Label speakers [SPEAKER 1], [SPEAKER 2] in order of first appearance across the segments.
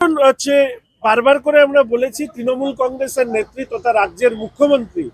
[SPEAKER 1] হচ্ছে বারবার করে আমরা বলেছি, তৃণমূল কংগ্রেসের নেত্রী তথা রাজ্যের মুখ্যমন্ত্রী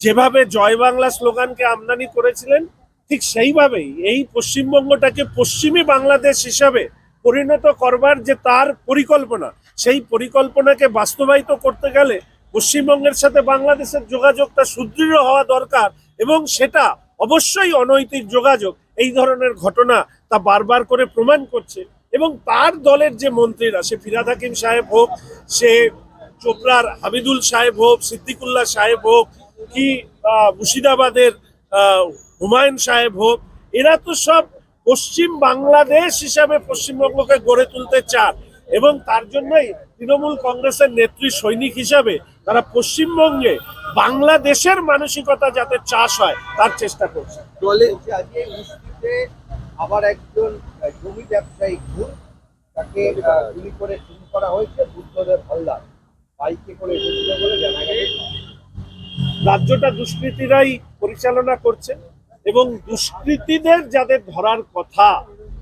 [SPEAKER 1] যেভাবে জয় বাংলা স্লোগানকে আমদানি করেছিলেন, ঠিক সেইভাবেই এই পশ্চিমবঙ্গটাকে পশ্চিমী বাংলাদেশ হিসাবে পরিণত করবার যে তার পরিকল্পনা, সেই পরিকল্পনাকে বাস্তবায়িত করতে গেলে পশ্চিমবঙ্গের সাথে বাংলাদেশের যোগাযোগটা সুদৃঢ় হওয়া দরকার এবং সেটা অবশ্যই অনৈতিক যোগাযোগ। এই ধরনের ঘটনা তা বারবার করে প্রমাণ করছে। এবং তার দলের যে মন্ত্রীরা, সে ফিরাদ হাকিম সাহেব হোক, সে চোপড়ার হামিদুল সাহেব হোক, সিদ্দিকুল্লাহ সাহেব হোক, কি মুর্শিদাবাদের হুমায়ুন সাহেব হোক, এরা তো সব পশ্চিম বাংলাদেশ হিসাবে পশ্চিমবঙ্গকে গড়ে তুলতে চান। এবং তার জন্যই তৃণমূল কংগ্রেসের নেত্রী সৈনিক হিসাবে তারা পশ্চিমবঙ্গে বাংলাদেশের মানসিকতা যাতে চাষ হয় তার চেষ্টা করছে।
[SPEAKER 2] আবার একজন জমি ব্যবসায়ী খুন তাকে গুলি করে খুন করা হয়েছে বুদ্ধদেব হালদার। বাইকে করে এসেছিল বলে জানা গেছে।
[SPEAKER 1] রাজ্যটা দুষ্কৃতীরাই পরিচালনা করছে এবং দুষ্কৃতীদের যাদের ধরার কথা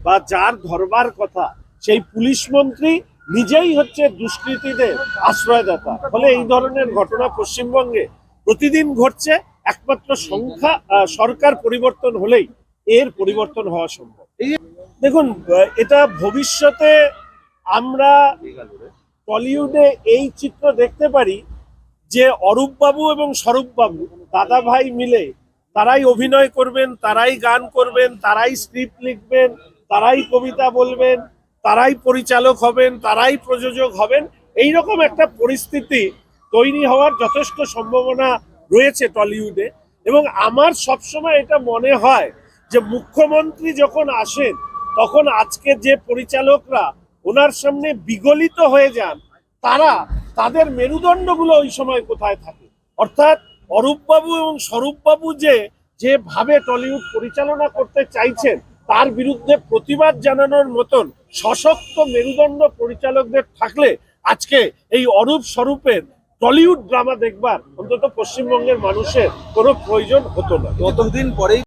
[SPEAKER 1] বা যার ধরবার কথা সেই পুলিশ মন্ত্রী নিজেই হচ্ছে দুষ্কৃতীদের আশ্রয়দাতা। ফলে এই ধরনের ঘটনা পশ্চিমবঙ্গে প্রতিদিন ঘটছে একমাত্র সংখ্যা সরকার পরিবর্তন হলেই এর পরিবর্তন হওয়া সম্ভব। দেখুন এটা ভবিষ্যতে আমরা টলিউডে এই চিত্র দেখতে পারি যে অরূপ বাবু এবং স্বরূপ বাবু দাদা ভাই মিলে তারাই অভিনয় করবেন তারাই গান করবেন তারাই স্ক্রিপ্ট লিখবেন তারাই কবিতা বলবেন তারাই পরিচালক হবেন তারাই প্রযোজক হবেন। এই রকম একটা পরিস্থিতি তৈরি হওয়ার যথেষ্ট সম্ভাবনা রয়েছে টলিউডে। এবং আমার সবসময় এটা মনে হয় যে মুখ্যমন্ত্রী যখন আসেন, তখন আজকে যে পরিচালকরা ওনার সামনে বিগলিত হয়ে যান, তারা তাদের মেরুদণ্ডগুলো ওই সময় কোথায় থাকে? অর্থাৎ অরূপবাবু এবং স্বরূপবাবু যে, যেভাবে টলিউড পরিচালনা করতে চাইছেন, তার বিরুদ্ধে প্রতিবাদ জানানোর মতন সশক্ত মেরুদণ্ড পরিচালকদের থাকলে আজকে এই অরূপ স্বরূপের টলিউড ড্রামা দেখবার অন্তত পশ্চিমবঙ্গের মানুষের কোনো প্রয়োজন হতো না।
[SPEAKER 3] কতদিন পরেই